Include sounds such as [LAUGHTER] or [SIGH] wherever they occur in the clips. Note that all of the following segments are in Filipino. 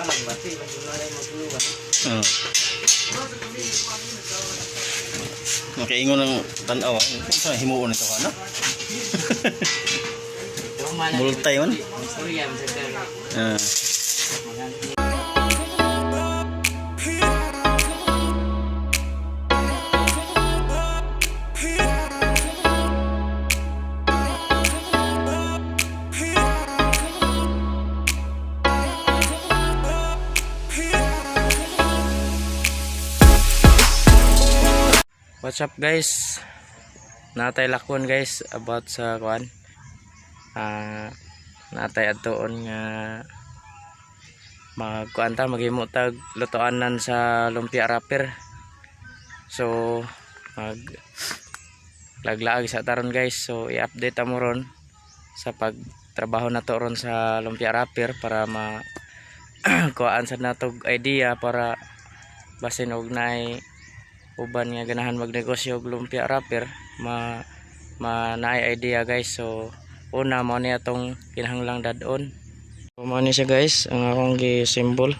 Parang bati, mas wala yung magtulungan. Oo. Makaingon ng tanaw. Sa himuon ito ka, no? [LAUGHS] Multay man. Istorya, masagda. Ah. What's up guys? Natay lakon guys about sa kuan. Ah natay adtoon nga magkuan ta maghimo tag lutoanan sa lumpia wrapper. So mag laglaag sa taron guys. So i-update ta mo ron sa pagtrabaho na to ron sa lumpia wrapper para ma [CLEARS THROAT] kuan sa natog idea para basin og naay uban nga ganahan magnegosyo og lumpia wrapper ma ma naay idea guys. So una mo niya tong kinahanglang dadon. So mo ni siya guys ang akong gi symbol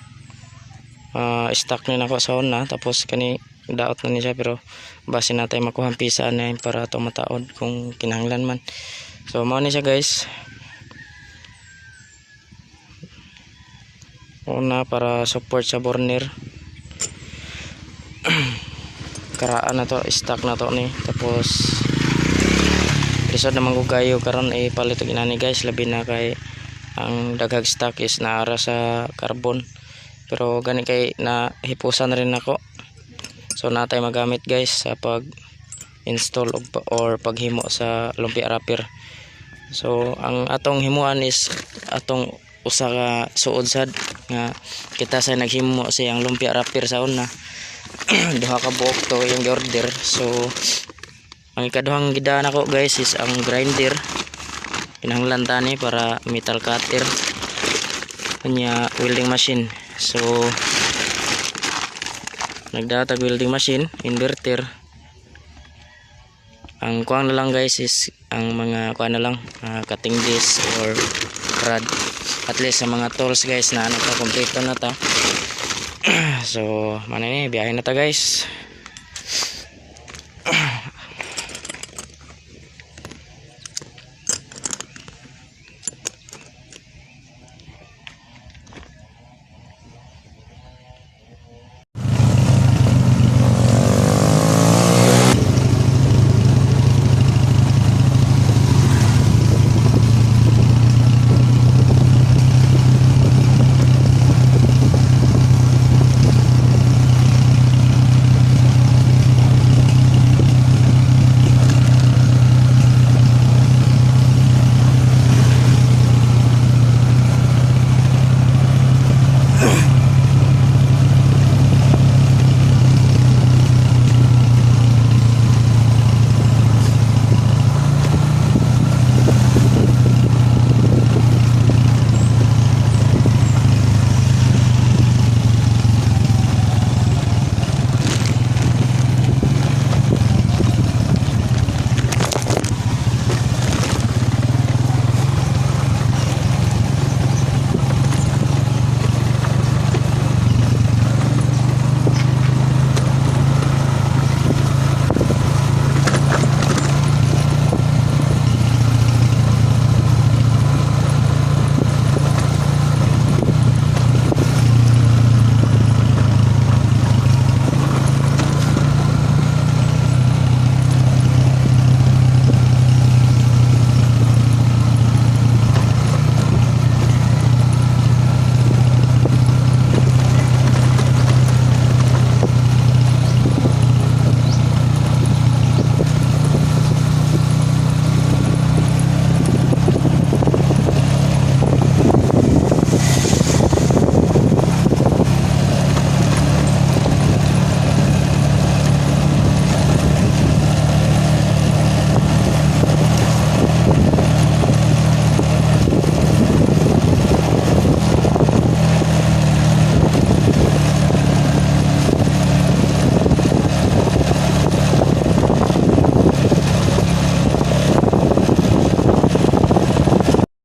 Ah, stock ni nako sa una tapos kani daot na ni siya pero base na tayo makuha pisa na para to mataod kung kinahanglan man. So mo ni siya guys. Una para support sa burner karaan na to stock na to ni. Tapos lisod naman ko kayo karon ay palit og inani guys. Labi na kay ang daghag stock is naara sa carbon. Pero gani kay na hipusan rin ako. So natay magamit guys sa pag install og or paghimo sa lumpia wrapper. So ang atong himuan is atong usa ka suod sad nga kita sa naghimo siyang lumpia wrapper sa una [CLEARS THROAT] duha ka buok to yung order so ang ikaduhang gidaan ako guys is ang grinder. Pinahanglan tani para metal cutter. Kanya welding machine. So nagdatag welding machine inverter. Ang kuang na lang guys is ang mga kuang na lang ah, cutting disc or rod. At least sa mga tools guys na nagka-complete na ta [CLEARS THROAT] so mana ni biyahe na ta guys [CLEARS THROAT]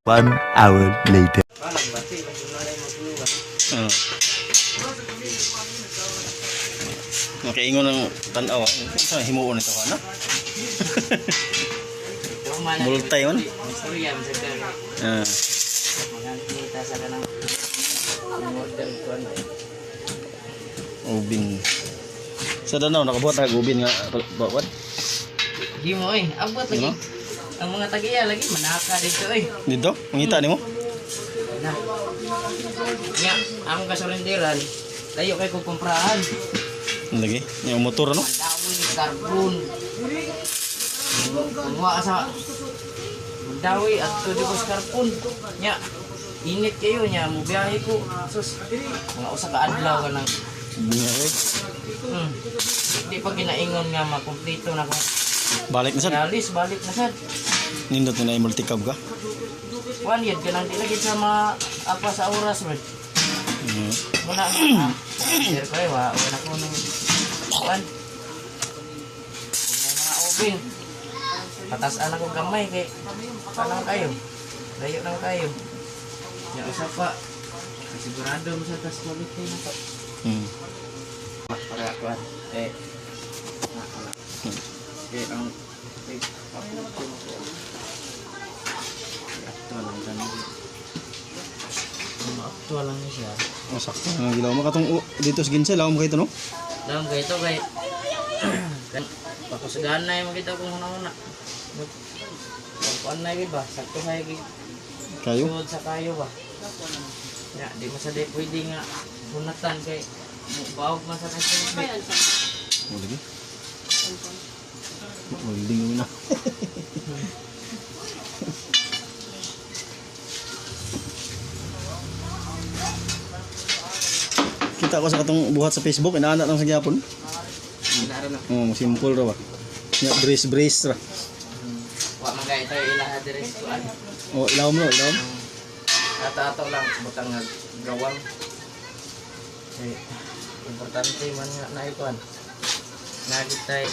One hour later. Oo. Oh. Nakaingon ng tanaw. Sa himuon ito ano? [LAUGHS] Man. Istorya mo sa kar. Ah. Ubin. Sa danaw nakabuhat na ubin nga bawat. Di mo eh. Abot lagi. Ang mga tagiya lagi manaka dito eh. Dito, mangita nimo. Na. Nga, ang gasolinderan, layo kay kong kumprahan. Ano lagi? Yung motor ano? Mandawi, carbon. Kumuha sa Mandawi at tuloy ko sa carbon. Nya, init kayo niya, mubiyahe ko. Sus, mga usa ka adlaw ka ng Bunga eh. Hmm. Di pa ginaingon nga makumpleto na ko. Balik na sad. Alis, balik na sad. Nindot na multicab ka. One year ka nang dilagit sa mga apa sa oras man. Mm. Wala na. Sir ko wa- wala ko nung kuan. Mga ubing. Patasan ako gamay kay kanang kayo. Layo lang kayo. Ya usap pa. Sigurado mo sa tas quality na to. Mm. Para kuan. Eh. Eh ang eh, siya. Oh, sakto. Ang gilaw mo katong oh, dito sa Ginsel, laom kay ito no? Dalam kayo ito kay kan [CLEARS THROAT] pakusagahan na yung makita kong una-una. Pagkuan na yun ba? Sakto kayo kay Kayo. Suod sa kayo ba? Ya, di mo sa di pwede nga hunatan kay bawag man sa kasubit. Oh, lagi. Welding mo na. Kita ko sa katong buhat sa Facebook, inaana lang sa gyapon. Oh, simple ra ba. Nya brace brace ra. Wa man kay tayo ilaha diri sa kuan. Oh, ilaw mo, ilaw. Ato-ato lang butang gawang. Eh, importante man nga na ikuan. Nagit tayo.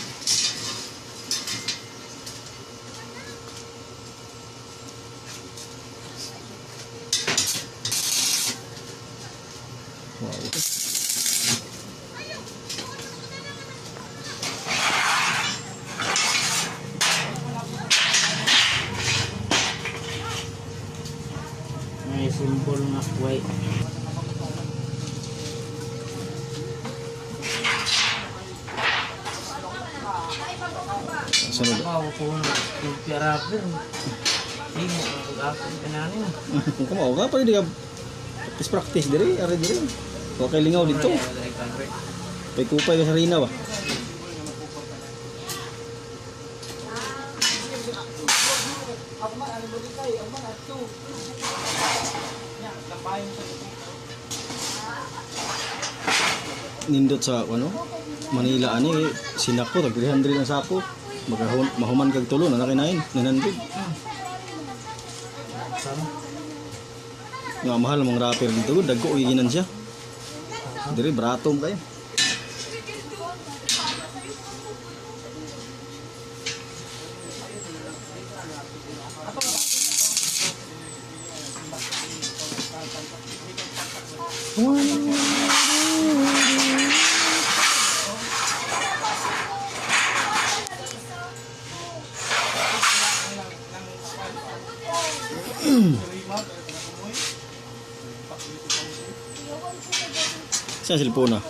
Wow. May nga white. Sunod. Wow, kung nagpirapir. Hindi mo ang [LAUGHS] pag-apon ka na niyo. Kumaw ka di ka practice practice diri, ari diri. Wa kay lingaw dito. Pay kupay ka sa rina ba. Nindot sa ano? Manila ani sinako tag 300 ang sako. Magahon mahuman kag tulo na nakinain 900. Sama. Nga mahal mong rapper dito, dagko giginan siya. Diri bratong kayo. Saan cellphone na?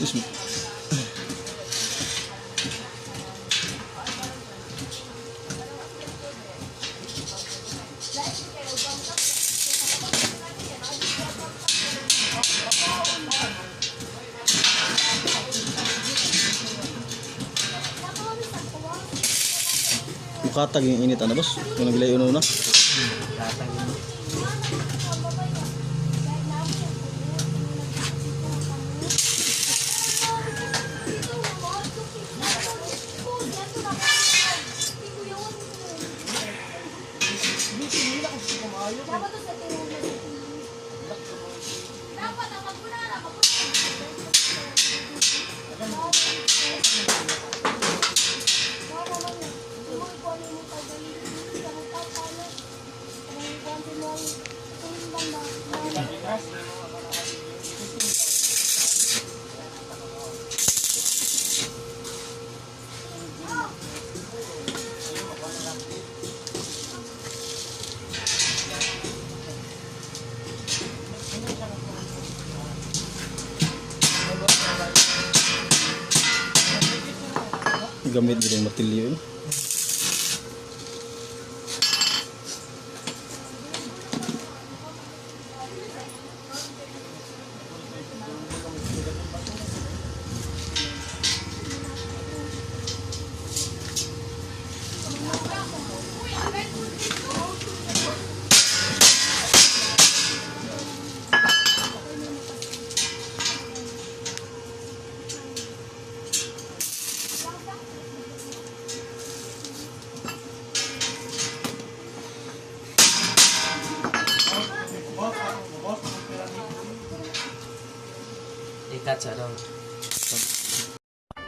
Diyos mo. Mukatag yung init ano boss? Kung naglayo na una. Tatagin bukas. gamit din matilyo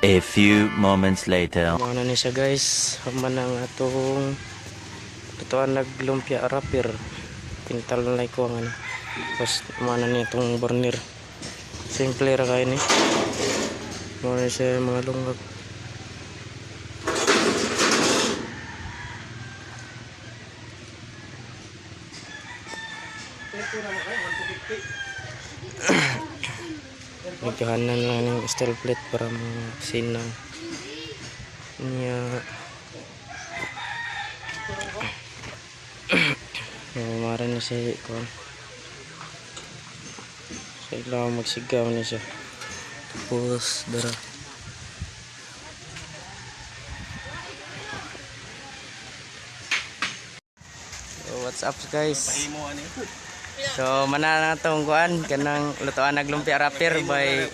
A few moments later. Mga na ni siya guys, haman ang atong ito ang naglumpia rapper. Pintal na ko ang ano. Tapos mana ni itong burner. Simple ra kayo ni. Mga na siya mga lunggag. Nagkahanan lang ng steel plate para mga niya [CLEARS THROAT] Mamara na siya kon. Sa ilaw magsigaw na siya. Tapos dara. So, what's up guys? Pahimo ani. So mana na tong kuan kanang lutoan naglumpia rapper by.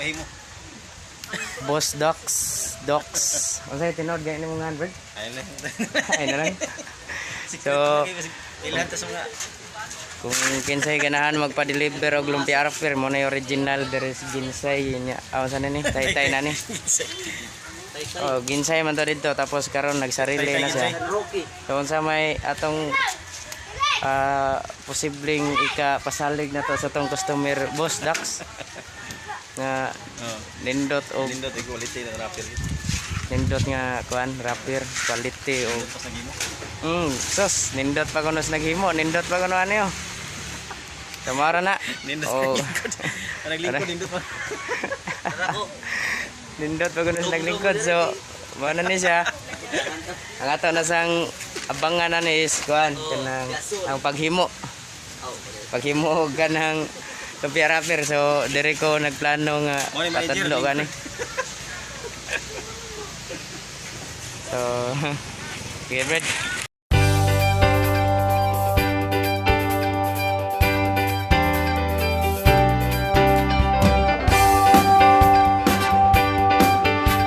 Boss Docs. Docs. Sa'yo tinod ganyan mo nga bird? Ay na. Lang. So Ilan ta mga kung kinsay ganahan magpa-deliver og lumpia rapper mo na original there is ginsay nya. Aw sana ni tay-tay na ni. Oh, ginsay man to dito tapos karon nagsarili na siya. So unsa may atong ah posibleng ika pasalig na to sa tong customer Boss Docs nga Oh, nindot og nindot quality ng rapper. nindot nga kuan rapper quality o mm sus nindot pa kuno naghimo nindot pa kuno ano Tamara na. Nindot oh [LAUGHS] Naglingkod nindot pa. [LAUGHS] nindot pa kuno naglingkod so mana ni siya. Ang ato na sang abangan na ni is kuan kanang ang paghimo. Paghimo og kanang lumpia rapper so dire ko nagplano nga patadlo gani [LAUGHS] so [LAUGHS] okay Brad